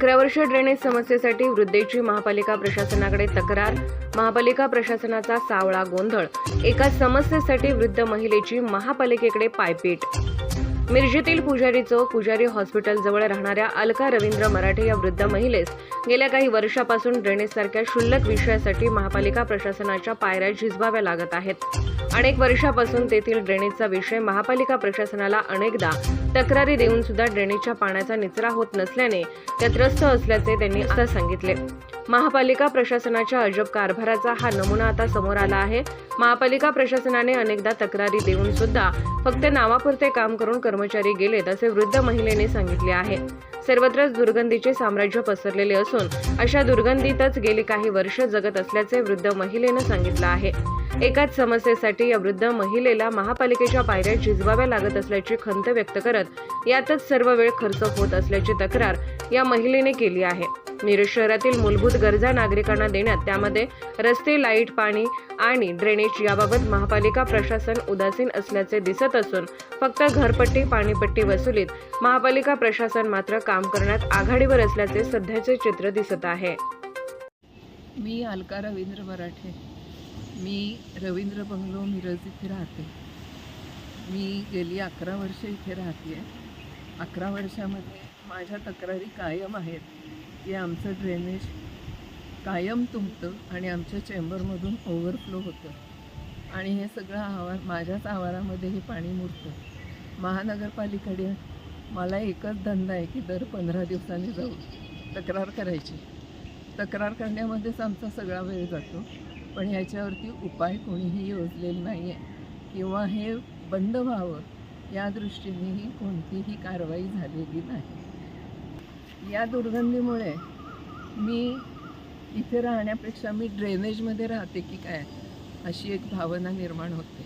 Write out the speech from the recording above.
अकरा वर्ष ड्रेनेज समस्येसाठी वृद्धेची महापालिका प्रशासनाकडे तक्रार. महापालिका प्रशासनाचा सावळा गोंधळ. एका समस्येसाठी वृद्ध महिलेची महापालिकेकडे पायपीट. मिरजेतील पुजारी चौक पुजारी हॉस्पिटलजवळ राहणाऱ्या अलका रवींद्र मराठे या वृद्ध महिलेस गेल्या काही वर्षापासून ड्रेनेजसारख्या क्षुल्लक विषयासाठी महापालिका प्रशासनाच्या पायऱ्या झिजवाव्या लागत आहेत. अनेक वर्षापासून तेथील ड्रेनेजचा विषय महापालिका प्रशासनाला अनेकदा तक्रारी देऊन सुद्धा ड्रेनेजच्या पाण्याचा निचरा होत नसल्याने त्या त्रस्त असल्याचे त्यांनी आता सांगितले. महापालिका प्रशासनाच्या अजब कारभाराचा हा नमुना आता समोर आला आहे. महापालिका प्रशासनाने अनेकदा तक्रारी देऊन सुद्धा फक्त नावापुरते काम करून कर्मचारी गेलेत असे वृद्ध महिलेने सांगितले आहे. सर्वत्रच दुर्गंधीचे साम्राज्य पसरलेले असून अशा दुर्गंधीतच गेली काही वर्ष जगत असल्याचे वृद्ध महिलेनं सांगितलं आहे. एकाच समस्येसाठी या वृद्ध महिलेला महापालिकेच्या पायऱ्या झिजवाव्या लागत असल्याची खंत व्यक्त करत यातच सर्व वेळ खर्च होत असल्याची तक्रार या महिलेने केली आहे. मिरज शहरातील मूलभूत गरजा नागरिकांना देण्यात त्यामध्ये रस्ते लाइट पाणी आणि ड्रेनेज याबाबत महापालिका प्रशासन उदासीन असल्याचे दिसत असून फक्त घरपट्टी पाणीपट्टी वसुलीत महापालिका प्रशासन मात्र काम करण्यात आघाडीवर असल्याचे सध्याचे चित्र दिसत आहे. मी अलका रवींद्र मराठे. मी रवींद्र बंगलो मिरज इथे राहते. मी गेली अकरा वर्ष इथे राहते अकरा वर्षामध्ये माझ्या तक्रारी कायम आहेत. की आमचं ड्रेनेज कायम तुंबतं आणि आमच्या चेंबरमधून ओव्हरफ्लो होतं. आणि हे सगळं आवार माझ्याच आवारामध्ये हे पाणी मुरतं. महानगरपालिकेकडे मला एकच धंदा आहे की दर पंधरा दिवसांनी जाऊन तक्रार करायची. तक्रार करण्यामध्येच आमचा सगळा वेळ जातो. पण ह्याच्यावरती उपाय कोणीही योजलेला नाही आहे किंवा हे बंद व्हावं या दृष्टीनेही कोणतीही कारवाई झालेली नाही. या दुर्गंधीमुळे मी इथे राहण्यापेक्षा मी ड्रेनेजमध्ये राहते की काय अशी एक भावना निर्माण होते.